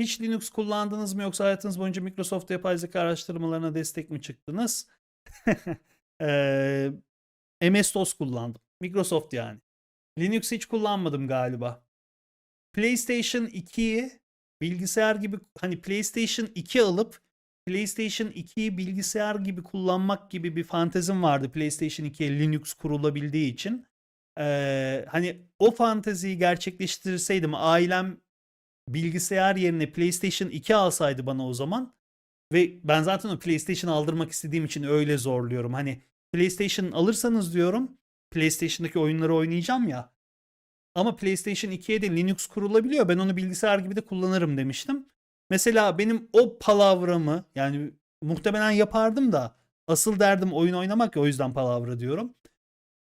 Hiç Linux kullandınız mı yoksa hayatınız boyunca Microsoft yapay zeka araştırmalarına destek mi çıktınız? Eee MS-DOS kullandım. Microsoft yani. Linux hiç kullanmadım galiba. PlayStation 2'yi bilgisayar gibi hani PlayStation 2 alıp PlayStation 2'yi bilgisayar gibi kullanmak gibi bir fantezim vardı PlayStation 2'ye Linux kurulabildiği için. Eee, hani o fanteziyi gerçekleştirseydim ailem bilgisayar yerine PlayStation 2 alsaydı bana o zaman ve ben zaten o PlayStation aldırmak istediğim için öyle zorluyorum. Hani PlayStation alırsanız diyorum PlayStation'daki oyunları oynayacağım ya. Ama PlayStation 2'ye de Linux kurulabiliyor. Ben onu bilgisayar gibi de kullanırım demiştim. Mesela benim o palavramı yani muhtemelen yapardım da asıl derdim oyun oynamak ya o yüzden palavra diyorum.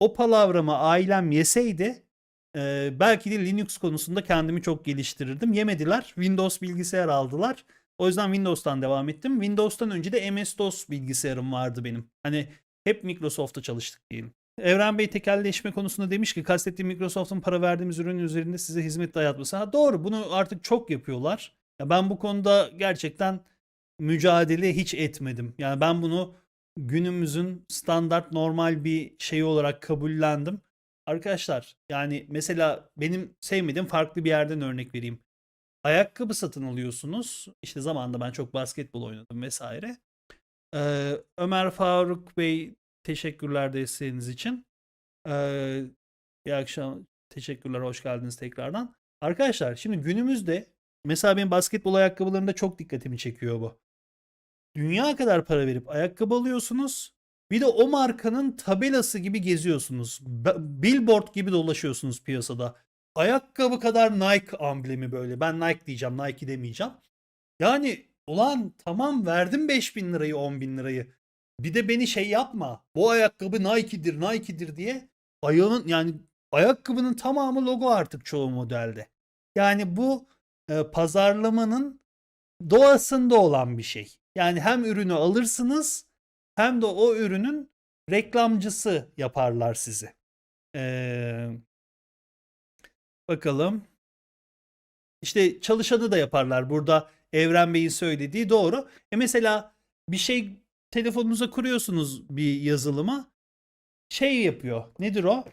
O palavramı ailem yeseydi e, belki de Linux konusunda kendimi çok geliştirirdim. Yemediler. Windows bilgisayar aldılar. O yüzden Windows'tan devam ettim. Windows'tan önce de MS-DOS bilgisayarım vardı benim. Hani hep Microsoft'ta çalıştık diyelim. Evren Bey tekelleşme konusunda demiş ki kastettiğim Microsoft'un para verdiğimiz ürün üzerinde size hizmet dayatması. Ha doğru bunu artık çok yapıyorlar. Ya ben bu konuda gerçekten mücadele hiç etmedim. Yani ben bunu günümüzün standart normal bir şeyi olarak kabullendim. Arkadaşlar yani mesela benim sevmediğim farklı bir yerden örnek vereyim. Ayakkabı satın alıyorsunuz. İşte zamanında ben çok basketbol oynadım vesaire. Ee, Ömer Faruk Bey teşekkürler desteğiniz için. Ee, iyi akşam. Teşekkürler. Hoş geldiniz tekrardan. Arkadaşlar şimdi günümüzde mesela benim basketbol ayakkabılarımda çok dikkatimi çekiyor bu. Dünya kadar para verip ayakkabı alıyorsunuz. Bir de o markanın tabelası gibi geziyorsunuz. Billboard gibi dolaşıyorsunuz piyasada. Ayakkabı kadar Nike amblemi böyle. Ben Nike diyeceğim, Nike demeyeceğim. Yani ulan tamam verdim 5000 lirayı 10 bin lirayı. Bir de beni şey yapma. Bu ayakkabı Nike'dir Nike'dir diye. Ayağın yani ayakkabının tamamı logo artık çoğu modelde. Yani bu e, pazarlamanın doğasında olan bir şey. Yani hem ürünü alırsınız hem de o ürünün reklamcısı yaparlar sizi. Ee, bakalım. İşte çalışanı da yaparlar. Burada Evren Bey'in söylediği doğru. E mesela bir şey telefonunuza kuruyorsunuz bir yazılıma. Şey yapıyor. Nedir o?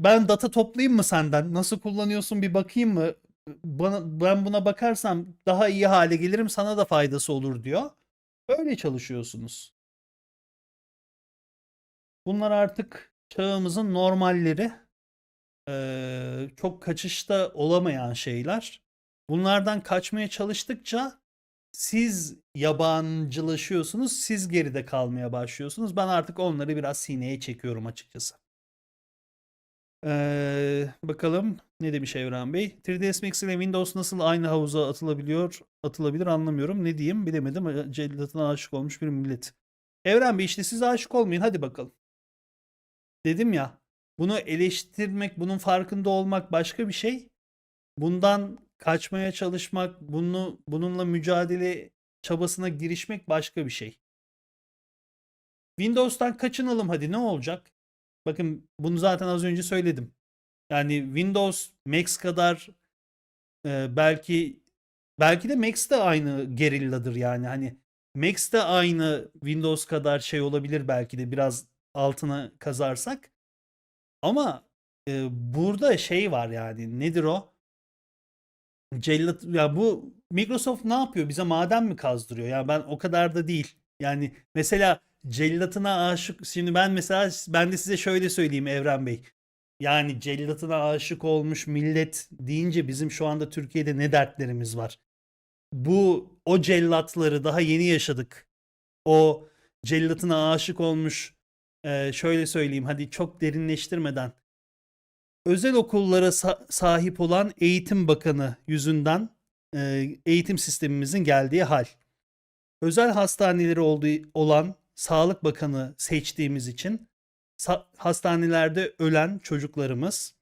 Ben data toplayayım mı senden? Nasıl kullanıyorsun bir bakayım mı? Bana, ben buna bakarsam daha iyi hale gelirim sana da faydası olur diyor. Öyle çalışıyorsunuz. Bunlar artık çağımızın normalleri. Ee, çok kaçışta olamayan şeyler. Bunlardan kaçmaya çalıştıkça siz yabancılaşıyorsunuz, siz geride kalmaya başlıyorsunuz. Ben artık onları biraz sineye çekiyorum açıkçası. Ee, bakalım ne demiş Evren Bey? 3ds Max ile Windows nasıl aynı havuza atılabiliyor, atılabilir anlamıyorum. Ne diyeyim bilemedim. Cellatına aşık olmuş bir millet. Evren Bey işte siz aşık olmayın hadi bakalım. Dedim ya bunu eleştirmek, bunun farkında olmak başka bir şey. Bundan kaçmaya çalışmak, bunu bununla mücadele çabasına girişmek başka bir şey. Windows'tan kaçınalım hadi ne olacak? Bakın bunu zaten az önce söyledim. Yani Windows Max kadar e, belki belki de Max de aynı gerilladır yani. Hani Max de aynı Windows kadar şey olabilir belki de biraz altına kazarsak. Ama e, burada şey var yani nedir o? Cellat ya bu Microsoft ne yapıyor? Bize maden mi kazdırıyor? Ya ben o kadar da değil. Yani mesela cellatına aşık şimdi ben mesela ben de size şöyle söyleyeyim Evren Bey. Yani cellatına aşık olmuş millet deyince bizim şu anda Türkiye'de ne dertlerimiz var? Bu o cellatları daha yeni yaşadık. O cellatına aşık olmuş e, şöyle söyleyeyim hadi çok derinleştirmeden özel okullara sa- sahip olan Eğitim Bakanı yüzünden e, eğitim sistemimizin geldiği hal. Özel hastaneleri olduğu olan Sağlık Bakanı seçtiğimiz için hastanelerde ölen çocuklarımız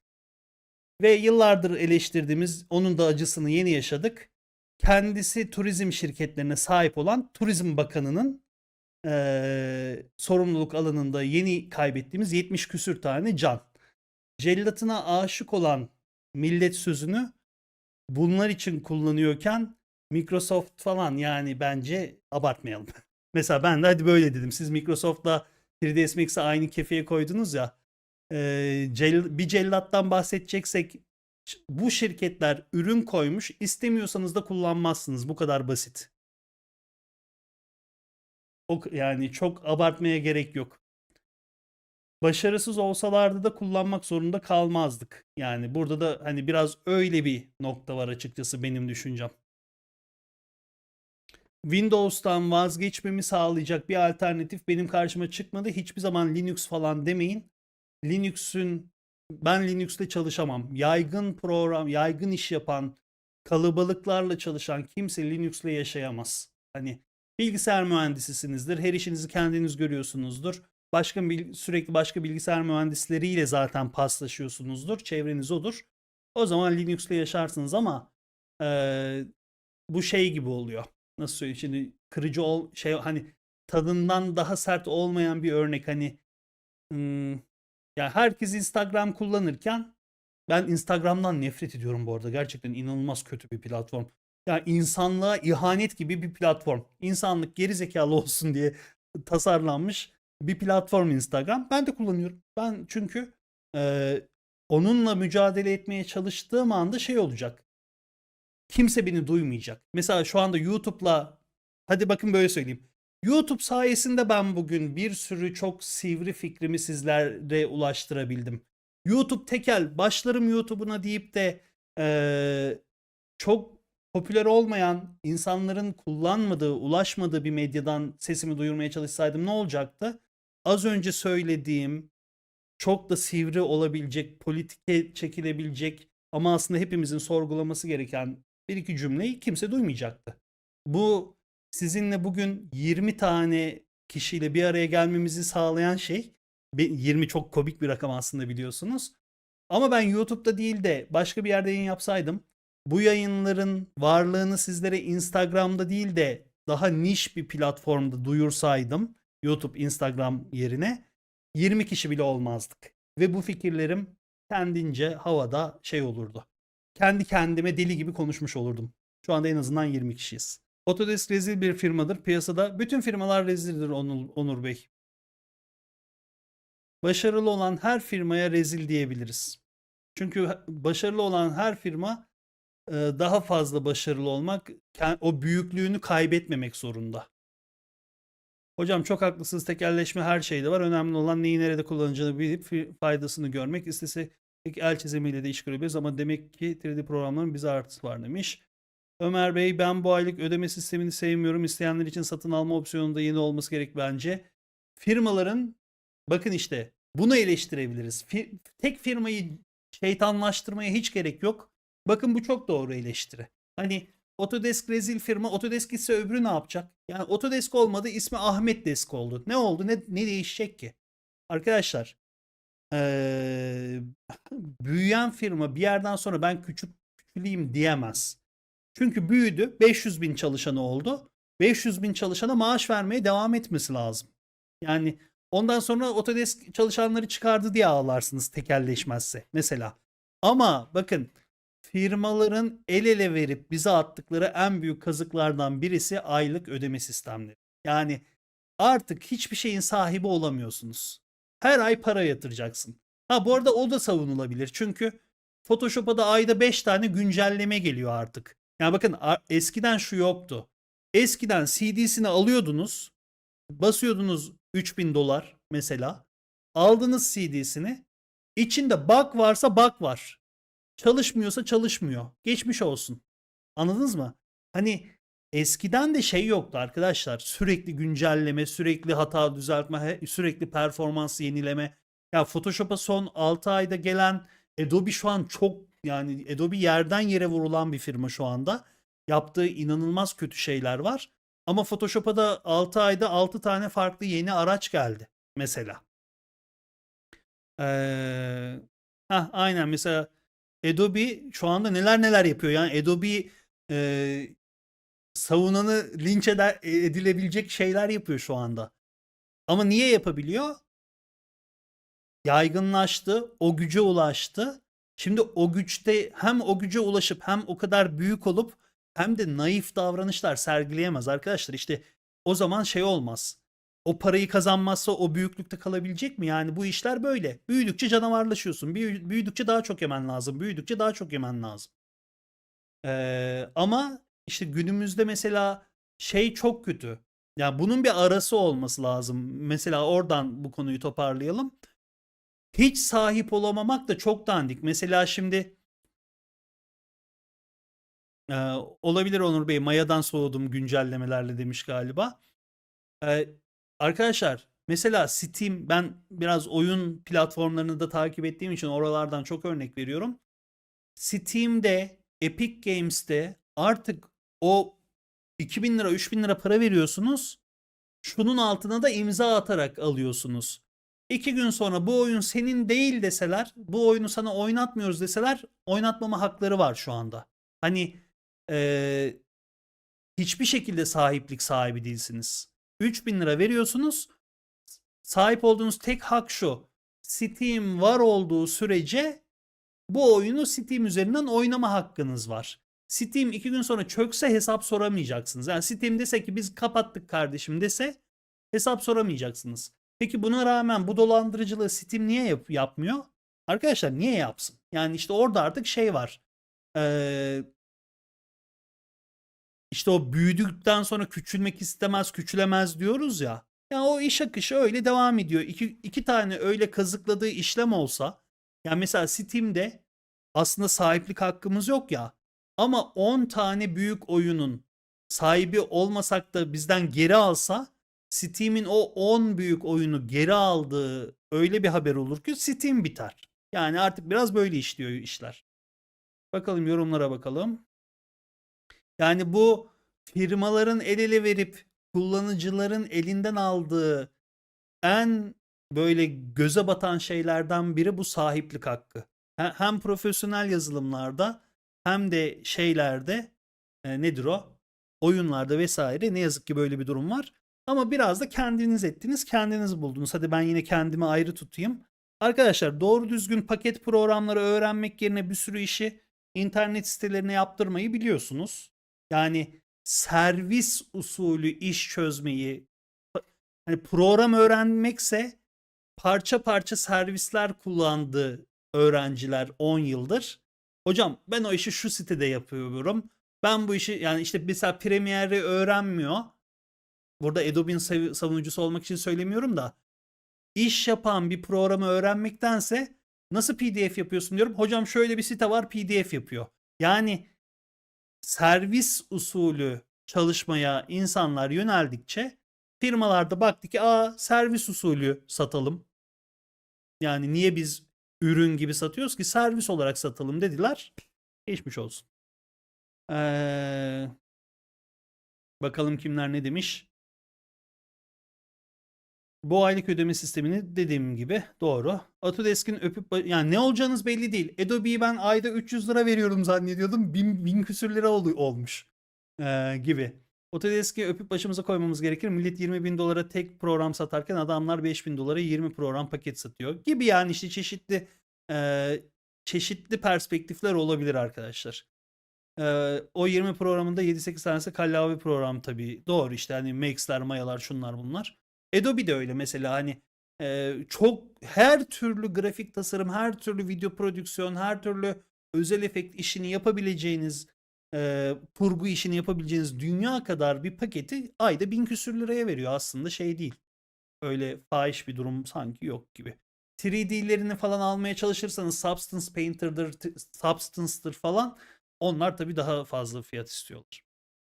ve yıllardır eleştirdiğimiz onun da acısını yeni yaşadık. Kendisi turizm şirketlerine sahip olan Turizm Bakanı'nın e, sorumluluk alanında yeni kaybettiğimiz 70 küsür tane can cellatına aşık olan millet sözünü bunlar için kullanıyorken Microsoft falan yani bence abartmayalım. Mesela ben de hadi böyle dedim. Siz Microsoft'la 3ds Max'i aynı kefeye koydunuz ya. Ee, cell- bir cellattan bahsedeceksek bu şirketler ürün koymuş. istemiyorsanız da kullanmazsınız. Bu kadar basit. O, yani çok abartmaya gerek yok. Başarısız olsalardı da kullanmak zorunda kalmazdık. Yani burada da hani biraz öyle bir nokta var açıkçası benim düşüncem. Windows'tan vazgeçmemi sağlayacak bir alternatif benim karşıma çıkmadı. Hiçbir zaman Linux falan demeyin. Linux'ün ben Linux'te çalışamam. Yaygın program, yaygın iş yapan, kalabalıklarla çalışan kimse Linux'le yaşayamaz. Hani bilgisayar mühendisisinizdir. Her işinizi kendiniz görüyorsunuzdur. Başka sürekli başka bilgisayar mühendisleriyle zaten paslaşıyorsunuzdur. Çevreniz odur. O zaman Linux'le yaşarsınız ama eee, bu şey gibi oluyor. Nasıl söyleyeyim şimdi kırıcı ol şey hani tadından daha sert olmayan bir örnek hani hmm, ya herkes Instagram kullanırken ben Instagram'dan nefret ediyorum bu arada. Gerçekten inanılmaz kötü bir platform. Yani insanlığa ihanet gibi bir platform. İnsanlık geri zekalı olsun diye tasarlanmış bir platform Instagram. Ben de kullanıyorum. Ben çünkü e, onunla mücadele etmeye çalıştığım anda şey olacak. Kimse beni duymayacak. Mesela şu anda YouTube'la hadi bakın böyle söyleyeyim. YouTube sayesinde ben bugün bir sürü çok sivri fikrimi sizlere ulaştırabildim. YouTube tekel başlarım YouTube'una deyip de eee, çok popüler olmayan insanların kullanmadığı, ulaşmadığı bir medyadan sesimi duyurmaya çalışsaydım ne olacaktı? Az önce söylediğim çok da sivri olabilecek, politike çekilebilecek ama aslında hepimizin sorgulaması gereken bir iki cümleyi kimse duymayacaktı. Bu sizinle bugün 20 tane kişiyle bir araya gelmemizi sağlayan şey be- 20 çok komik bir rakam aslında biliyorsunuz. Ama ben YouTube'da değil de başka bir yerde yayın yapsaydım bu yayınların varlığını sizlere Instagram'da değil de daha niş bir platformda duyursaydım YouTube, Instagram yerine 20 kişi bile olmazdık. Ve bu fikirlerim kendince havada şey olurdu. Kendi kendime deli gibi konuşmuş olurdum. Şu anda en azından 20 kişiyiz. Autodesk rezil bir firmadır. Piyasada bütün firmalar rezildir Onur, Onur Bey. Başarılı olan her firmaya rezil diyebiliriz. Çünkü başarılı olan her firma daha fazla başarılı olmak, o büyüklüğünü kaybetmemek zorunda. Hocam çok haklısınız. Tekelleşme her şeyde var. Önemli olan neyi nerede kullanacağını bilip faydasını görmek. İstesek el çizimiyle de iş görebiliriz ama demek ki 3D programların bize artısı var demiş. Ömer Bey ben bu aylık ödeme sistemini sevmiyorum. İsteyenler için satın alma opsiyonunda yeni olması gerek bence. Firmaların bakın işte bunu eleştirebiliriz. Tek firmayı şeytanlaştırmaya hiç gerek yok. Bakın bu çok doğru eleştiri. Hani Autodesk rezil firma. Autodesk ise öbürü ne yapacak? Yani Autodesk olmadı ismi Ahmet Desk oldu. Ne oldu? Ne, ne değişecek ki? Arkadaşlar eee, büyüyen firma bir yerden sonra ben küçük küçüleyim diyemez. Çünkü büyüdü. 500 bin çalışanı oldu. 500 bin çalışana maaş vermeye devam etmesi lazım. Yani ondan sonra Autodesk çalışanları çıkardı diye ağlarsınız tekelleşmezse mesela. Ama bakın firmaların el ele verip bize attıkları en büyük kazıklardan birisi aylık ödeme sistemleri. Yani artık hiçbir şeyin sahibi olamıyorsunuz. Her ay para yatıracaksın. Ha bu arada o da savunulabilir. Çünkü Photoshop'a da ayda 5 tane güncelleme geliyor artık. Yani bakın eskiden şu yoktu. Eskiden CD'sini alıyordunuz. Basıyordunuz 3000 dolar mesela. Aldınız CD'sini. İçinde bug varsa bug var. Çalışmıyorsa çalışmıyor. Geçmiş olsun. Anladınız mı? Hani eskiden de şey yoktu arkadaşlar. Sürekli güncelleme, sürekli hata düzeltme, sürekli performans yenileme. Ya Photoshop'a son 6 ayda gelen Adobe şu an çok yani Adobe yerden yere vurulan bir firma şu anda. Yaptığı inanılmaz kötü şeyler var. Ama Photoshop'a da 6 ayda 6 tane farklı yeni araç geldi mesela. Ee, hah, aynen mesela Adobe şu anda neler neler yapıyor. Yani Adobe e, savunanı linç eder, e, edilebilecek şeyler yapıyor şu anda. Ama niye yapabiliyor? Yaygınlaştı, o güce ulaştı. Şimdi o güçte hem o güce ulaşıp hem o kadar büyük olup hem de naif davranışlar sergileyemez arkadaşlar. İşte o zaman şey olmaz. O parayı kazanmazsa o büyüklükte kalabilecek mi? Yani bu işler böyle. Büyüdükçe canavarlaşıyorsun. Büyü- Büyüdükçe daha çok yemen lazım. Büyüdükçe daha çok yemen lazım. Ee, ama işte günümüzde mesela şey çok kötü. Yani bunun bir arası olması lazım. Mesela oradan bu konuyu toparlayalım. Hiç sahip olamamak da çok dandik. Mesela şimdi ee, olabilir Onur Bey. Maya'dan soğudum güncellemelerle demiş galiba. Ee, arkadaşlar mesela Steam ben biraz oyun platformlarını da takip ettiğim için oralardan çok örnek veriyorum. Steam'de, Epic Games'te artık o 2000 lira 3000 lira para veriyorsunuz. Şunun altına da imza atarak alıyorsunuz. İki gün sonra bu oyun senin değil deseler, bu oyunu sana oynatmıyoruz deseler oynatmama hakları var şu anda. Hani eee, hiçbir şekilde sahiplik sahibi değilsiniz. 3000 lira veriyorsunuz. Sahip olduğunuz tek hak şu. Steam var olduğu sürece bu oyunu Steam üzerinden oynama hakkınız var. Steam iki gün sonra çökse hesap soramayacaksınız. Yani Steam dese ki biz kapattık kardeşim dese hesap soramayacaksınız. Peki buna rağmen bu dolandırıcılığı Steam niye yap- yapmıyor? Arkadaşlar niye yapsın? Yani işte orada artık şey var. Ee, işte o büyüdükten sonra küçülmek istemez, küçülemez diyoruz ya. Ya o iş akışı öyle devam ediyor. İki, iki tane öyle kazıkladığı işlem olsa yani mesela Steam'de aslında sahiplik hakkımız yok ya. Ama 10 tane büyük oyunun sahibi olmasak da bizden geri alsa Steam'in o 10 büyük oyunu geri aldığı öyle bir haber olur ki Steam biter. Yani artık biraz böyle işliyor işler. Bakalım yorumlara bakalım. Yani bu firmaların el ele verip kullanıcıların elinden aldığı en böyle göze batan şeylerden biri bu sahiplik hakkı. He- Hem profesyonel yazılımlarda hem de şeylerde e, nedir o? Oyunlarda vesaire ne yazık ki böyle bir durum var. Ama biraz da kendiniz ettiniz, kendiniz buldunuz. Hadi ben yine kendimi ayrı tutayım. Arkadaşlar doğru düzgün paket programları öğrenmek yerine bir sürü işi internet sitelerine yaptırmayı biliyorsunuz. Yani servis usulü iş çözmeyi hani program öğrenmekse parça parça servisler kullandı öğrenciler 10 yıldır. Hocam ben o işi şu sitede yapıyorum. Ben bu işi yani işte mesela Premiere'i öğrenmiyor. Burada Adobe'in sav- savunucusu olmak için söylemiyorum da iş yapan bir programı öğrenmektense nasıl PDF yapıyorsun diyorum. Hocam şöyle bir site var PDF yapıyor. Yani servis usulü çalışmaya insanlar yöneldikçe firmalarda baktı ki aa servis usulü satalım. Yani niye biz ürün gibi satıyoruz ki servis olarak satalım dediler. Geçmiş olsun. Ee, bakalım kimler ne demiş. Bu aylık ödeme sistemini dediğim gibi doğru. Autodesk'in öpüp yani ne olacağınız belli değil. Adobe'yi ben ayda 300 lira veriyorum zannediyordum. 1000, 1000 küsür lira ol- olmuş ee, gibi. Autodesk'i öpüp başımıza koymamız gerekir. Millet 20 bin dolara tek program satarken adamlar 5 bin dolara 20 program paket satıyor. Gibi yani işte çeşitli e, çeşitli perspektifler olabilir arkadaşlar. Ee, o 20 programında 7-8 tanesi kallavi program tabii. Doğru işte hani Max'ler, Mayalar, şunlar bunlar. Adobe de öyle mesela hani e, çok her türlü grafik tasarım, her türlü video prodüksiyon, her türlü özel efekt işini yapabileceğiniz e, kurgu işini yapabileceğiniz dünya kadar bir paketi ayda bin küsür liraya veriyor aslında şey değil. Öyle fahiş bir durum sanki yok gibi. 3D'lerini falan almaya çalışırsanız Substance Painter'dır, Substance'dır falan onlar tabii daha fazla fiyat istiyorlar.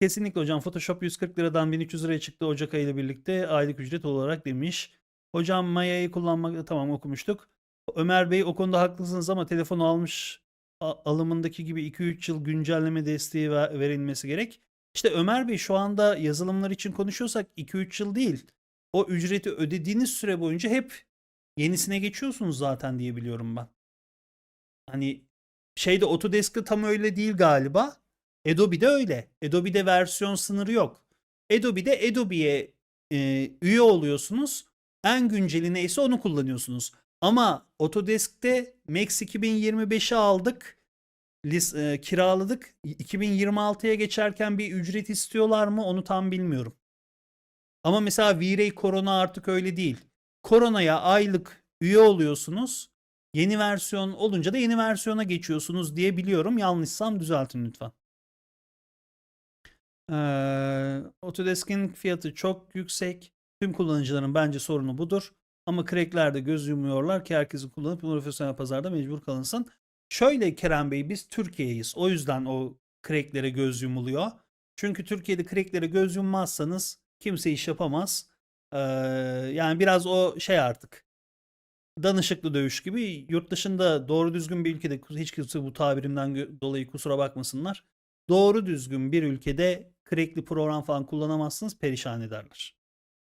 Kesinlikle hocam Photoshop 140 liradan 1300 liraya çıktı Ocak ayı ile birlikte aylık ücret olarak demiş. Hocam Maya'yı kullanmak tamam okumuştuk. Ömer Bey o konuda haklısınız ama telefonu almış alımındaki gibi 2-3 yıl güncelleme desteği ver- verilmesi gerek. İşte Ömer Bey şu anda yazılımlar için konuşuyorsak 2-3 yıl değil. O ücreti ödediğiniz süre boyunca hep yenisine geçiyorsunuz zaten diye biliyorum ben. Hani şeyde Autodesk'te tam öyle değil galiba. Adobe'de öyle. Adobe'de versiyon sınırı yok. Adobe'de Adobe'ye e, üye oluyorsunuz. En günceli neyse onu kullanıyorsunuz. Ama Autodesk'te Max 2025'i aldık. lis- e, kiraladık. 2026'ya geçerken bir ücret istiyorlar mı onu tam bilmiyorum. Ama mesela V-Ray Korona artık öyle değil. Korona'ya aylık üye oluyorsunuz. Yeni versiyon olunca da yeni versiyona geçiyorsunuz diye biliyorum. Yanlışsam düzeltin lütfen. Ee, Autodesk'in fiyatı çok yüksek. Tüm kullanıcıların bence sorunu budur. Ama crackler de göz yumuyorlar ki herkesin kullanıp profesyonel pazarda mecbur kalınsın. Şöyle Kerem Bey biz Türkiye'yiz. O yüzden o cracklere göz yumuluyor. Çünkü Türkiye'de cracklere göz yummazsanız kimse iş yapamaz. Ee, yani biraz o şey artık danışıklı dövüş gibi yurt dışında doğru düzgün bir ülkede hiç kimse bu tabirimden dolayı kusura bakmasınlar. Doğru düzgün bir ülkede crackli program falan kullanamazsınız perişan ederler.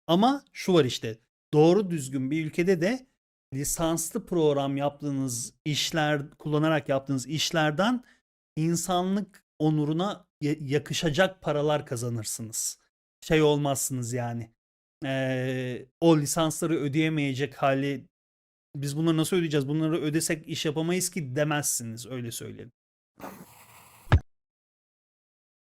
Ama şu var işte doğru düzgün bir ülkede de lisanslı program yaptığınız işler kullanarak yaptığınız işlerden insanlık onuruna ya- yakışacak paralar kazanırsınız. Şey olmazsınız yani. Ee, o lisansları ödeyemeyecek hali biz bunları nasıl ödeyeceğiz? Bunları ödesek iş yapamayız ki demezsiniz öyle söyleyelim.